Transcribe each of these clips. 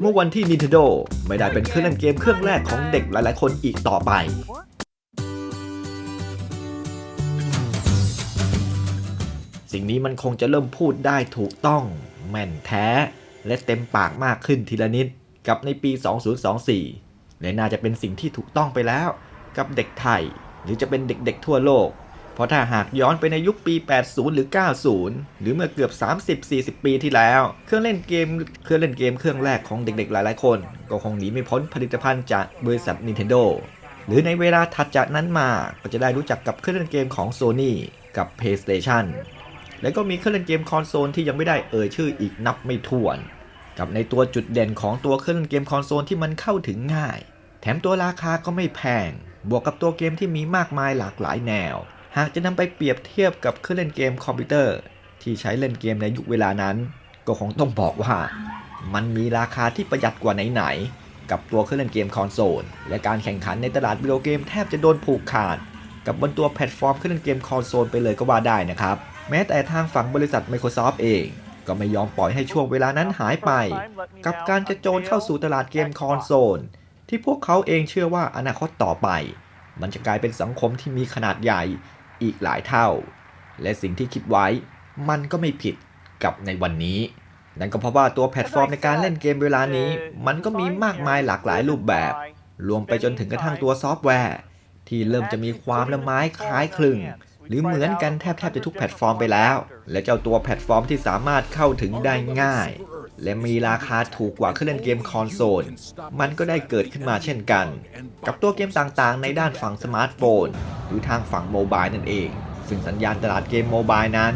เมื่อวันที่ Nintendo ไม่ได้เป็นเครื่องเล่นเกมเครื่องแรกของเด็กหลายๆ คนอีกต่อไป สิ่งนี้มันคงจะเริ่มพูดได้ถูกต้อง แม่นแท้ และเต็มปากมากขึ้นทีละนิด กับในปี 2024 และน่าจะเป็นสิ่งที่ถูกต้องไปแล้ว กับเด็กไทย หรือจะเป็นเด็กๆทั่วโลก เพราะถ้าหากย้อนไปในยุคปี 80 หรือ 90 หรือเมื่อเกือบ 30-40 ปีที่แล้ว เครื่องเล่นเกม เครื่องเล่นเกมเครื่องแรกของเด็กๆ หลายๆ คน ก็คงหนีไม่พ้นผลิตภัณฑ์จากบริษัท Nintendo หรือในเวลาถัดจากนั้นมา ก็จะได้รู้จักกับเครื่องเล่นเกมของ Sony กับ PlayStation แล้วก็มีเครื่องเล่นเกมคอนโซลที่ยังไม่ได้เอ่ยชื่ออีกนับไม่ถ้วน กับในตัวจุดเด่นของตัวเครื่องเล่นเกมคอนโซลที่มันเข้าถึงง่าย แถมตัวราคาก็ไม่แพง บวกกับตัวเกมที่มีมากมายหลากหลายแนว หากจะนำไปเปรียบเทียบกับเครื่องเล่นเกมคอมพิวเตอร์ ที่ใช้เล่นเกมในยุคเวลานั้น ก็คงต้องบอกว่า มันมีราคาที่ประหยัดกว่าไหนๆกับตัวเครื่องเล่นเกมคอนโซลและการแข่งขันในตลาดวิดีโอเกมแทบจะโดนผูกขาด กับบนตัวแพลตฟอร์มเครื่องเล่นเกมคอนโซลไปเลยก็ว่าได้นะครับแม้แต่ทางฝั่งบริษัท Microsoft เองก็ไม่ยอมปล่อยให้ช่วงเวลานั้นหายไป กับการจะโจรเข้าสู่ตลาดเกมคอนโซลที่พวกเขาเองเชื่อว่าอนาคตต่อไป มันจะกลายเป็นสังคมที่มีขนาดใหญ่ อีกหลายเท่า และสิ่งที่คิดไว้มันก็ไม่ผิดกับในวันนี้ นั่นก็เพราะว่าตัวแพลตฟอร์มในการเล่นเกมเวลานี้ มันก็มีมากมายหลากหลายรูปแบบ รวมไปจนถึงกระทั่งตัวซอฟต์แวร์ ที่เริ่มจะมีความละไม้คล้ายคลึง หรือเหมือนกันแทบแทบจะทุกแพลตฟอร์มไปแล้ว และเจ้าตัวแพลตฟอร์มที่สามารถเข้าถึงได้ง่าย และมีราคาถูกกว่าเครื่องเล่นเกมคอนโซล มันก็ได้เกิดขึ้นมาเช่นกัน กับตัวเกมต่างๆ ในด้านฝั่งสมาร์ทโฟน หรือทางฝั่งโมบายนั่นเอง ซึ่งสัญญาณตลาดเกมโมบายนั้น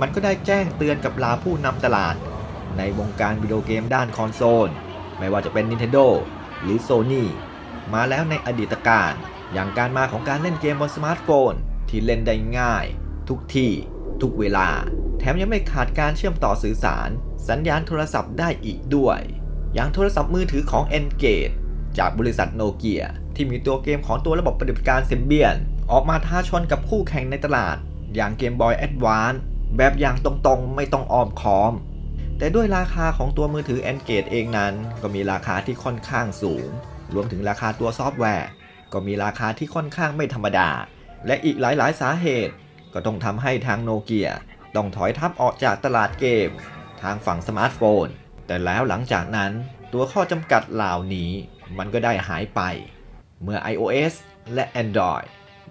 มันก็ได้แจ้งเตือนกับลาผู้นำตลาด ในวงการวิดีโอเกมด้านคอนโซล ไม่ว่าจะเป็น Nintendo หรือ Sony มาแล้วในอดีตการอย่างการมาของการเล่นเกมบนสมาร์ทโฟน ที่เล่นได้ง่าย ทุกที่ ทุกเวลา แถมยังไม่ขาดการเชื่อมต่อสื่อสาร สัญญาณโทรศัพท์ได้อีกด้วย อย่างโทรศัพท์มือถือของ Engage จากบริษัทโนเกียที่มีตัวเกมของตัวระบบปฏิบัติการ Symbian ออกมาท้าชนกับคู่แข่งในตลาด อย่างเกม Boy Advance แบบอย่างตรงๆ ไม่ต้องอ้อมค้อม แต่ด้วยราคาของตัวมือถือ Engage เองนั้น ก็มีราคาที่ค่อนข้างสูง รวมถึงราคาตัวซอฟต์แวร์ ก็มีราคาที่ค่อนข้างไม่ธรรมดา และอีกหลายๆ สาเหตุ ก็ต้องทำให้ทางโนเกียต้องถอยทับออกจากตลาดเกมางฝั่งสมาร์ทโฟน แต่แล้วหลังจากนั้นตัวข้อจำกัดเหล่านี้มันก็ได้หายไป เมื่อ iOS และ Android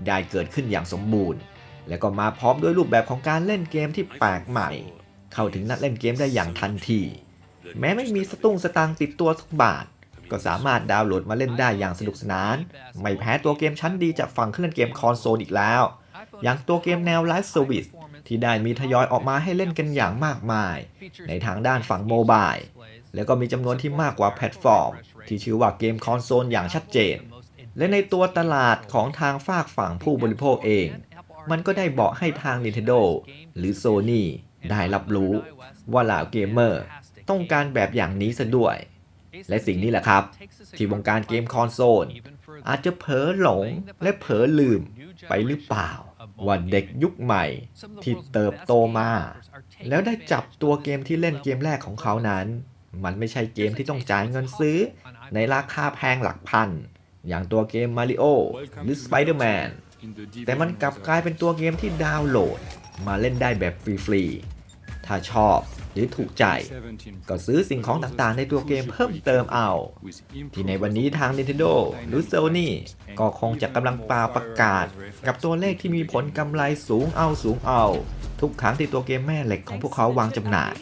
ได้เกิดขึ้นอย่างสมบูรณ์ และก็มาพร้อมด้วยรูปแบบของการเล่นเกมที่แปลกใหม่ เข้าถึงนักเล่นเกมได้อย่างทันที แม้ไม่มีสตุ้งสตางติดตัวสักบาท ก็สามารถดาวน์โหลดมาเล่นได้อย่างสนุกสนาน ไม่แพ้ตัวเกมชั้นดีจากฝั่งเครื่องเล่นเกมคอนโซลอีกแล้ว อย่างตัวเกมแนวไลฟ์เซอร์วิส ที่ได้มีทยอยออกมาให้เล่นกันอย่างมากมาย ในทางด้านฝั่งโมบายแล้วก็มีจำนวนที่มากกว่าแพลตฟอร์ม ที่ชื่อว่าเกมคอนโซลอย่างชัดเจน และในตัวตลาดของทางฝากฝั่งผู้บริโภคเอง มันก็ได้บอกให้ทาง Nintendo หรือ Sony ได้รับรู้ ว่าเหล่าเกมเมอร์ต้องการแบบอย่างนี้ซะด้วย และสิ่งนี้แหละครับ ที่วงการเกมคอนโซลอาจจะเผลอหลงและเผลอลืมไปหรือเปล่า ว่าเด็กยุคใหม่ที่เติบโตมา แล้วได้จับตัวเกมที่เล่นเกมแรกของเขานั้น มันไม่ใช่เกมที่ต้องจ่ายเงินซื้อ ในราคาแพงหลักพัน อย่างตัวเกม Mario หรือ Spider-Man แต่มันกลับกลายเป็นตัวเกมที่ดาวน์โหลด มาเล่นได้แบบฟรีๆ ถ้าชอบหรือถูกใจ ก็ซื้อสิ่งของต่างๆในตัวเกมเพิ่มเติมเอา ที่ในวันนี้ทาง Nintendo หรือ Sony ก็คงจะกำลังปาประกาศ กับตัวเลขที่มีผลกำไรสูงเอาสูงเอา ทุกครั้งที่ตัวเกมแม่เหล็กของพวกเขาวางจำหน่าย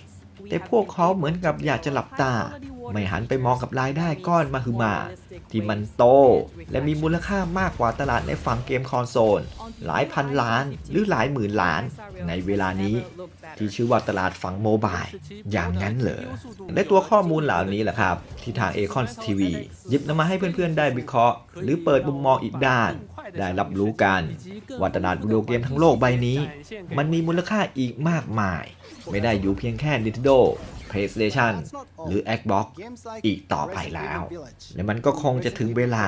แต่พวกเขาเหมือนกับอยากจะหลับตา ไม่หันไปมองกับรายได้ก้อนมาคือมา ที่มันโต และมีมูลค่ามากกว่าตลาดในฝั่งเกมคอนโซล หลายพันล้านหรือหลายหมื่นล้าน ในเวลานี้ ที่ชื่อว่าตลาดฝั่งโมบายอย่างนั้นเหรอและตัวข้อมูลเหล่านี้แหละครับ ที่ทาง a c o n TV หยิบนำมาให้เพื่อนๆได้วิเคราะห์ หรือเปิดมุมมองอีกด้าน ได้รับรู้กันว่าตลาดวิดีโอเกมทั้งโลกใบนี้ มันมีมูลค่าอีกมากมาย ไม่ได้อยู่เพียงแค่ Nintendo PlayStation หรือ Xbox อีกต่อไปแล้ว และมันก็คงจะถึงเวลา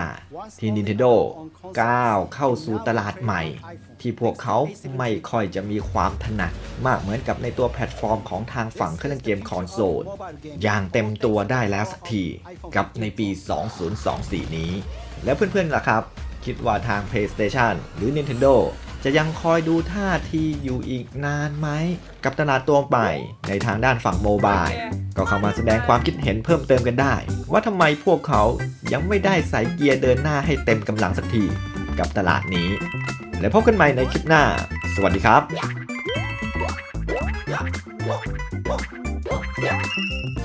ที่ Nintendo ก้าวเข้าสู่ตลาดใหม่ ที่พวกเขาไม่ค่อยจะมีความถนัดมากเหมือนกับในตัวแพลตฟอร์มของทางฝั่งเครื่องเล่นเกมคอนโซลอย่างเต็มตัวได้แล้วสักทีกับในปี 2024 นี้ แล้วเพื่อนๆล่ะครับ คิดว่าทาง PlayStation หรือ Nintendo จะยังคอยดูท่าทีอยู่อีกนานไหม กับตลาดตัวใหม่ในทางด้านฝั่งโมบาย ก็เข้ามาแสดงความคิดเห็นเพิ่มเติมกันได้ ว่าทำไมพวกเขายังไม่ได้ใส่เกียร์เดินหน้าให้เต็มกำลังสักที กับตลาดนี้ แล้วพบกันใหม่ในคลิปหน้า สวัสดีครับ Yeah.